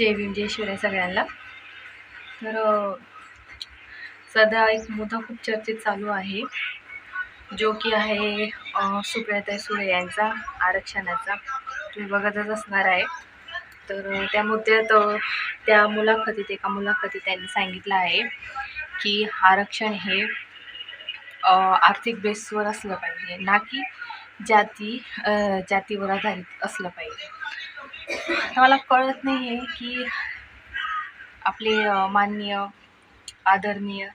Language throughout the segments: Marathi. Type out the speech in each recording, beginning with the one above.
जय भीम जय शिवराय सगळ्यांना. तर सध्या एक मुद्दा खूप चर्चेत चालू आहे जो की आहे अ, सुप्रियाताई सुळे यांचा आरक्षणाचा. तुम्ही बघतच असणार आहे. तर त्या मुद्द्यात त्या मुलाखतीत एका मुलाखतीत त्यांनी सांगितलं आहे की आरक्षण हे आर्थिक बेसवर असलं पाहिजे ना की जाती जातीवर आधारित असलं पाहिजे. मला कळत नाही आहे की आपले माननीय आदरणीय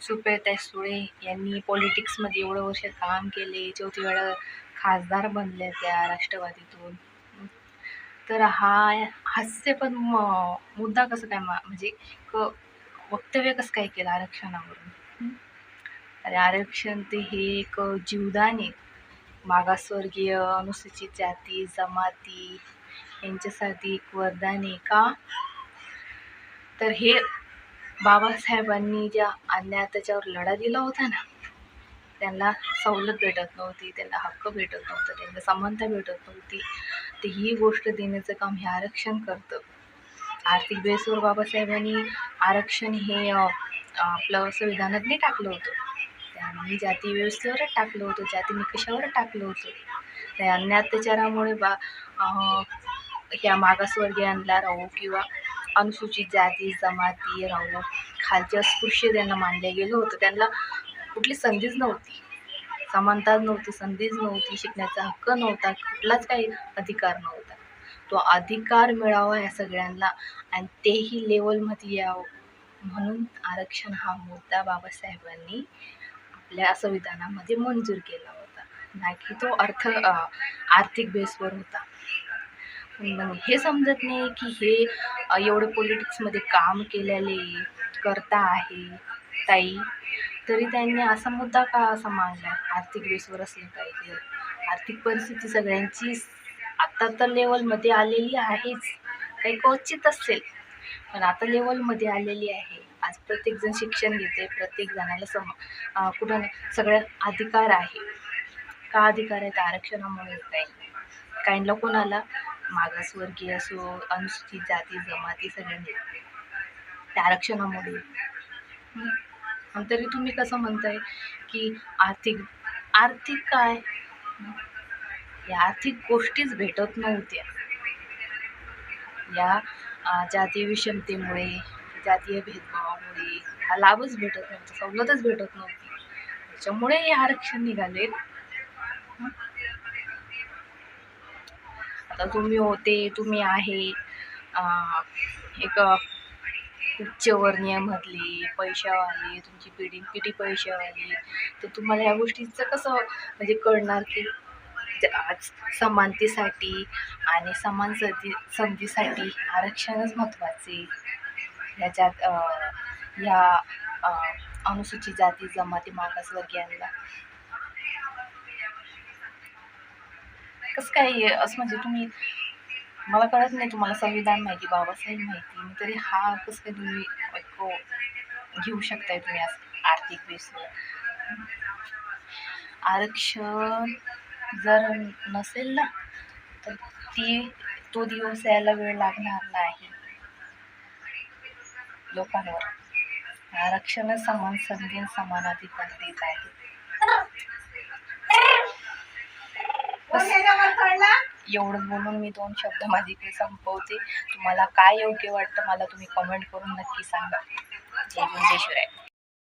सुप्रियाताई सुळे यांनी पॉलिटिक्समध्ये एवढं वर्ष काम केले चौथी वेळा खासदार बनल्या त्या राष्ट्रवादीतून. तर हा हास्यपद म मुद्दा कसं काय मा म्हणजे क वक्तव्य कसं काय केलं आरक्षणावरून? अरे आरक्षण ते हे एक जीवदान आहे. मागासवर्गीय अनुसूचित जाती जमाती यांच्यासाठी एक वरदान आहे का? तर हे बाबासाहेबांनी ज्या अन्याय त्याच्यावर लढा दिला होता ना त्यांना सवलत भेटत नव्हती त्यांना हक्क भेटत नव्हतं त्यांना समानता भेटत नव्हती. तर ही गोष्ट देण्याचं काम हे आरक्षण करतं. आर्थिक बेसवर बाबासाहेबांनी आरक्षण हे आपलं संविधानात नाही टाकलं होतं. त्यांनी जाती व्यवस्थेवरच टाकलं होतं जाती निकषावर टाकलं होतं. त्या अन्य अत्याचारामुळे बा या ह्या मागासवर्गीयांना राहू किंवा अनुसूचित जाती जमाती राहू खालचे अस्पृश्य त्यांना मानलं गेलं होतं. त्यांना कुठली संधीच नव्हती. समानता नव्हती संधीच नव्हती शिकण्याचा हक्क नव्हता कुठलाच काही अधिकार नव्हता. तो अधिकार मिळावा या सगळ्यांना आणि तेही लेवलमध्ये यावं म्हणून आरक्षण हा मुद्दा बाबासाहेबांनी आपल्या संविधानामध्ये मंजूर केला होता. ना की तो अर्थ आर्थिक बेसवर होता. मग हे समजत नाही की हे एवढे एवढं पॉलिटिक्समध्ये काम केलेले करता आहे ताई. तरी त्यांनी असा मुद्दा का असा मांडला? आर्थिक बेसवर असलं पाहिजे. आर्थिक परिस्थिती सगळ्यांची आत्ता तर लेवलमध्ये आलेली आहेच. काही क्वचित असेल. पण आता लेवलमध्ये आलेली आहे. आज प्रत्येकजण शिक्षण घेते प्रत्येक जणाला सम कुठं नाही सगळ्या अधिकार आहे. का अधिकार आहे? तर आरक्षणामुळे काही काहींना कोणाला मागासवर्गीय असो अनुसूचित जाती जमाती सगळ्यांनी. त्या आरक्षणामुळे. आणि तरी तुम्ही कसं म्हणताय की आर्थिक आर्थिक काय? या आर्थिक गोष्टीच भेटत नव्हत्या. या जातीय विषमतेमुळे जातीय भेदभावामुळे हा लाभच भेटत नव्हता सवलतच भेटत नव्हती. त्याच्यामुळे हे आरक्षण निघाले आता तुम्ही होते तुम्ही आहे. एक उच्चवर्णीयमधले पैशावाले तुमची पिढी पिढी पैशावाली. तर तुम्हाला या गोष्टीचं कसं म्हणजे कळणार की आज समानतेसाठी आणि समान संधी संधीसाठी आरक्षणच महत्त्वाचे. ह्याच्यात ह्या अनुसूचित जाती जमाती मागासवर्गीयांना कसं काय असं म्हणजे तुम्ही मला कळत नाही तुम्हाला संविधान माहिती बाबासाहेब माहिती. तरी हा कसं काय तुम्ही एक घेऊ शकताय तुम्ही आज आर्थिक बेसवर आरक्षण जर नसेल ना तर ती तो दिवस यायला वेळ लागणार नाही. लोकांवर. आरक्षणच समान संधी समान अधिकार देत आहे. एवढं बोलून मी दोन शब्द माझी इकडे संपवते. तुम्हाला काय योग्य वाटतं मला तुम्ही कमेंट करून नक्की सांगा. जय जय शिवराय.